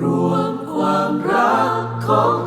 รวมความรักของ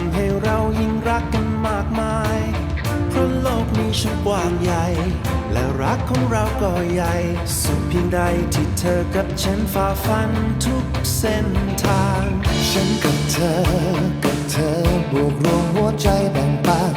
ำให้เรายิ่งรักกันมากมาย เพราะโลกนี้ช่างกว้างใหญ่ และรักของเราก็ใหญ่ สุดเพียงใดที่เธอกับฉันฝ่าฟันทุกเส้นทาง ฉันกับเธอ กับเธอบวกรวมหัวใจแบ่งปัน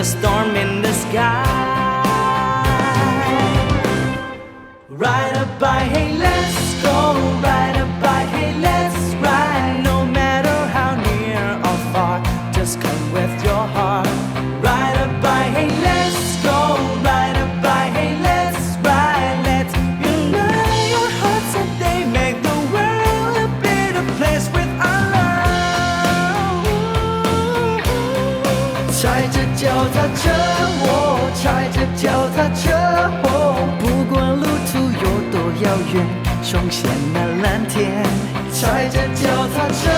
the storm in the sky. Ride a bike, hey, 脚踏车，我踩着脚踏车，哦，不管路途有多遥远，冲向那蓝天。踩着脚踏车，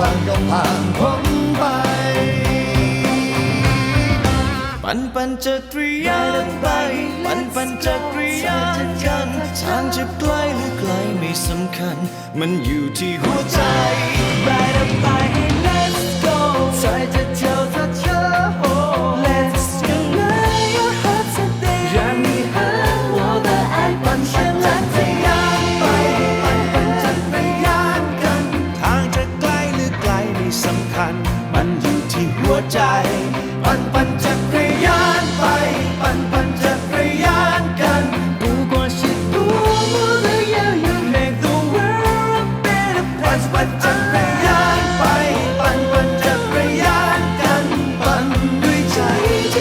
บากบันก็ผ่านพ้นไป ปั่นปั่นจักรยานไป ปั่นปั่นจักรยานกันทางจะไกลหรือไกลไม่สำคัญ มันอยู่ที่หัวใจ Ride a bike,